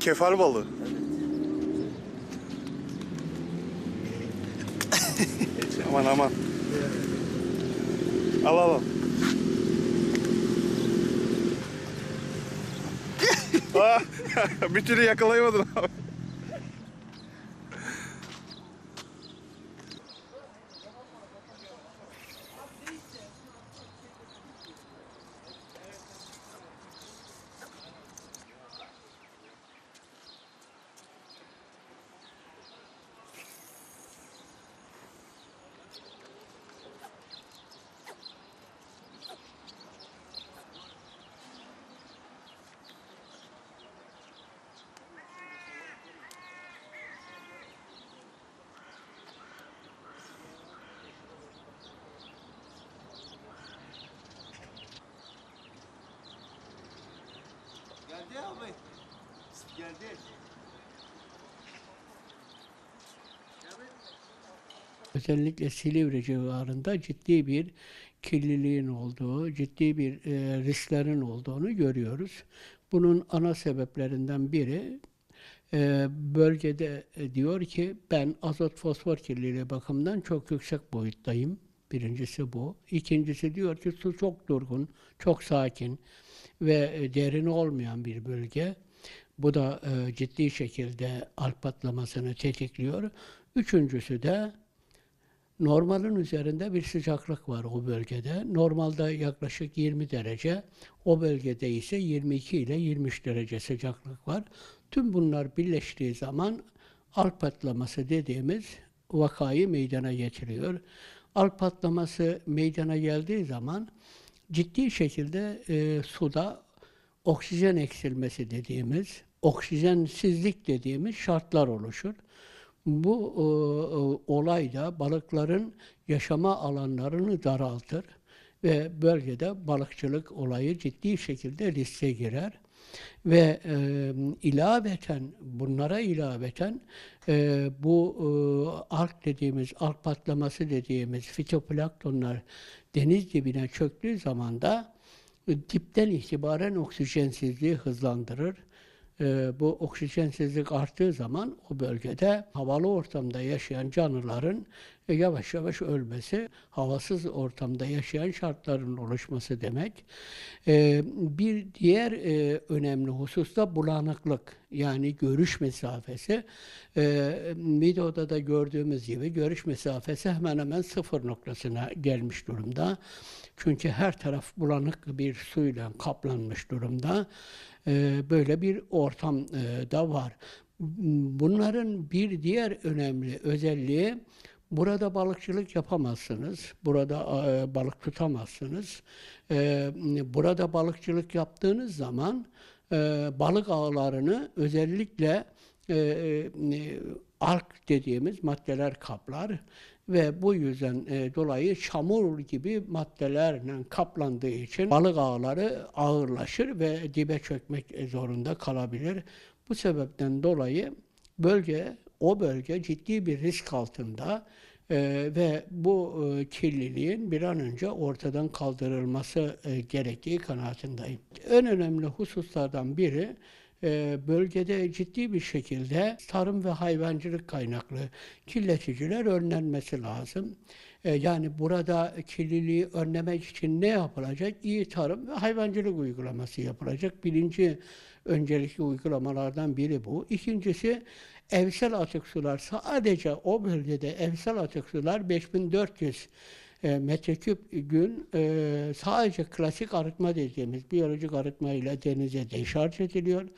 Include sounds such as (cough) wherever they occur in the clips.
Kefal balığı. aman aman. Al al al. Ah, (laughs) bir türlü yakalayamadın abi. Geldi abi. Geldi. Özellikle Silivri civarında ciddi bir kirliliğin olduğu, ciddi bir e, risklerin olduğunu görüyoruz. Bunun ana sebeplerinden biri e, bölgede e, diyor ki ben azot fosfor kirliliği bakımından çok yüksek boyuttayım. Birincisi bu. İkincisi diyor ki su çok durgun, çok sakin ve e, derin olmayan bir bölge. Bu da e, ciddi şekilde alp patlamasını tetikliyor. Üçüncüsü de Normalin üzerinde bir sıcaklık var o bölgede. Normalde yaklaşık 20 derece, o bölgede ise 22 ile 23 derece sıcaklık var. Tüm bunlar birleştiği zaman alp patlaması dediğimiz vakayı meydana getiriyor. Alp patlaması meydana geldiği zaman ciddi şekilde e, suda oksijen eksilmesi dediğimiz, oksijensizlik dediğimiz şartlar oluşur. Bu e, e, olay da balıkların yaşama alanlarını daraltır ve bölgede balıkçılık olayı ciddi şekilde riske girer. Ve e, ilaveten, bunlara ilaveten e, bu e, alg dediğimiz, alg patlaması dediğimiz fitoplanktonlar deniz dibine çöktüğü zaman da dipten itibaren oksijensizliği hızlandırır. Ee, bu oksijensizlik arttığı zaman o bölgede havalı ortamda yaşayan canlıların e, yavaş yavaş ölmesi, havasız ortamda yaşayan şartların oluşması demek. Ee, bir diğer e, önemli husus da bulanıklık yani görüş mesafesi. Videoda da gördüğümüz gibi görüş mesafesi hemen hemen sıfır noktasına gelmiş durumda. Çünkü her taraf bulanık bir suyla kaplanmış durumda. Ee, böyle bir ortam e, da var. Bunların bir diğer önemli özelliği burada balıkçılık yapamazsınız. Burada e, balık tutamazsınız. Ee, burada balıkçılık yaptığınız zaman e, balık ağlarını özellikle e, e, ark dediğimiz maddeler kaplar ve bu yüzden e, dolayı çamur gibi maddelerle kaplandığı için balık ağları ağırlaşır ve dibe çökmek zorunda kalabilir. Bu sebepten dolayı bölge o bölge ciddi bir risk altında e, ve bu e, kirliliğin bir an önce ortadan kaldırılması e, gerektiği kanaatindeyim. En önemli hususlardan biri bölgede ciddi bir şekilde tarım ve hayvancılık kaynaklı kirleticiler önlenmesi lazım. E, Yani burada kirliliği önlemek için ne yapılacak? İyi tarım ve hayvancılık uygulaması yapılacak. Birinci öncelikli uygulamalardan biri bu. İkincisi evsel atık sular. Sadece o bölgede evsel atık sular 5400 e, metreküp gün e, sadece klasik arıtma dediğimiz biyolojik arıtma ile denize deşarj ediliyor.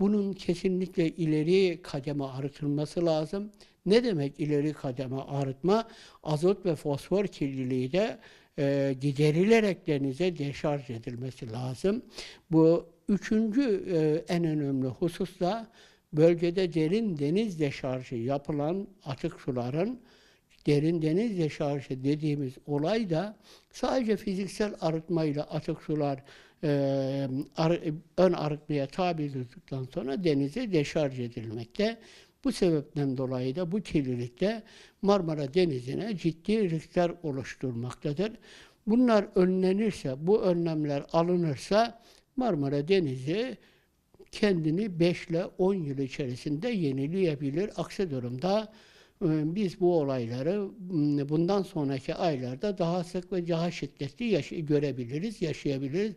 Bunun kesinlikle ileri kademe arıtılması lazım. Ne demek ileri kademe arıtma? Azot ve fosfor kirliliği de e, giderilerek denize deşarj edilmesi lazım. Bu üçüncü e, en önemli husus da bölgede derin deniz deşarjı yapılan atık suların derin deniz deşarjı dediğimiz olay da sadece fiziksel arıtmayla atık sular e, ar- ön arıtmaya tabi tutulduktan sonra denize deşarj edilmekte. Bu sebepten dolayı da bu kirlilikte Marmara Denizi'ne ciddi riskler oluşturmaktadır. Bunlar önlenirse, bu önlemler alınırsa Marmara Denizi kendini 5 ile 10 yıl içerisinde yenileyebilir. Aksi durumda biz bu olayları bundan sonraki aylarda daha sık ve daha şiddetli yaş- görebiliriz, yaşayabiliriz.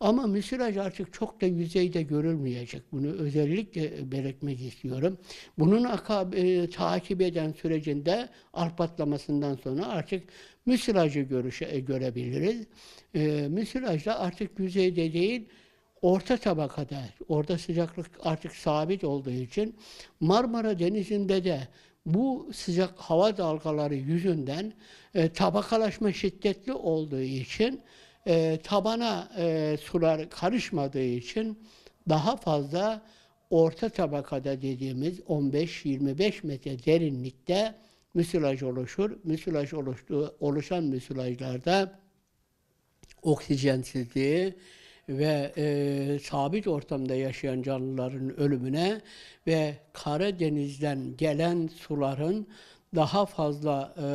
Ama müsilaj artık çok da yüzeyde görülmeyecek. Bunu özellikle belirtmek istiyorum. Bunun akab- e, takip eden sürecinde arp patlamasından sonra artık müsilajı görüşe, e, görebiliriz. E, müsilaj da artık yüzeyde değil, orta tabakada, orada sıcaklık artık sabit olduğu için Marmara Denizi'nde de bu sıcak hava dalgaları yüzünden e, tabakalaşma şiddetli olduğu için e, tabana e, sular karışmadığı için daha fazla orta tabakada dediğimiz 15-25 metre derinlikte müsilaj oluşur. Müsilaj oluştuğu, oluşan müsilajlarda oksijensizliği ve e, sabit ortamda yaşayan canlıların ölümüne ve Karadeniz'den gelen suların daha fazla e,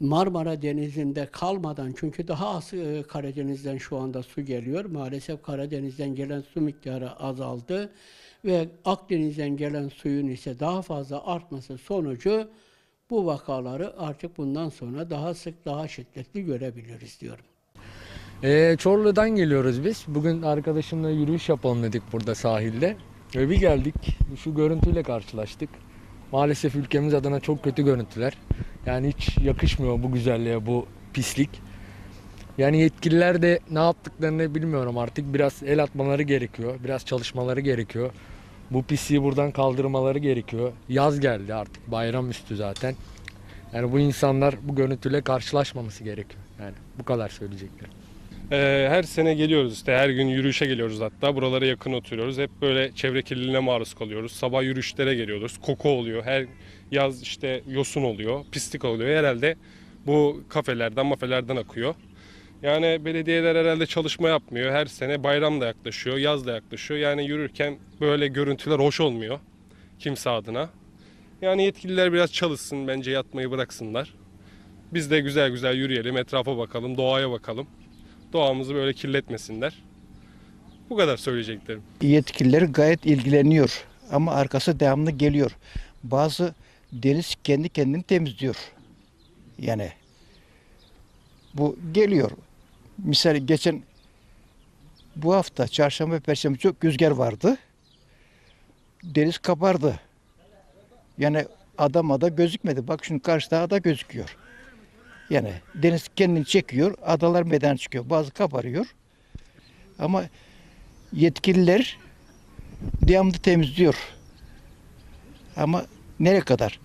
Marmara Denizi'nde kalmadan çünkü daha az e, Karadeniz'den şu anda su geliyor. Maalesef Karadeniz'den gelen su miktarı azaldı ve Akdeniz'den gelen suyun ise daha fazla artması sonucu bu vakaları artık bundan sonra daha sık, daha şiddetli görebiliriz diyorum. Ee, Çorlu'dan geliyoruz biz. Bugün arkadaşımla yürüyüş yapalım dedik burada sahilde. Ve bir geldik. Şu görüntüyle karşılaştık. Maalesef ülkemiz adına çok kötü görüntüler. Yani hiç yakışmıyor bu güzelliğe, bu pislik. Yani yetkililer de ne yaptıklarını bilmiyorum artık. Biraz el atmaları gerekiyor. Biraz çalışmaları gerekiyor. Bu pisliği buradan kaldırmaları gerekiyor. Yaz geldi artık. Bayram üstü zaten. Yani bu insanlar bu görüntüyle karşılaşmaması gerekiyor. Yani bu kadar söyleyeceklerim. Ee, her sene geliyoruz işte her gün yürüyüşe geliyoruz hatta buralara yakın oturuyoruz. Hep böyle çevre kirliliğine maruz kalıyoruz. Sabah yürüyüşlere geliyoruz. Koku oluyor. Her yaz işte yosun oluyor, pislik oluyor. Herhalde bu kafelerden, mafelerden akıyor. Yani belediyeler herhalde çalışma yapmıyor. Her sene bayram da yaklaşıyor, yaz da yaklaşıyor. Yani yürürken böyle görüntüler hoş olmuyor kimse adına. Yani yetkililer biraz çalışsın bence yatmayı bıraksınlar. Biz de güzel güzel yürüyelim, etrafa bakalım, doğaya bakalım doğamızı böyle kirletmesinler. Bu kadar söyleyeceklerim. Yetkililer gayet ilgileniyor ama arkası devamlı geliyor. Bazı deniz kendi kendini temizliyor. Yani bu geliyor. Misal geçen bu hafta çarşamba ve perşembe çok rüzgar vardı. Deniz kabardı. Yani adam ada gözükmedi. Bak şimdi karşıda ada gözüküyor. Yani deniz kendini çekiyor, adalar meydana çıkıyor. Bazı kabarıyor. Ama yetkililer devamlı temizliyor. Ama nereye kadar?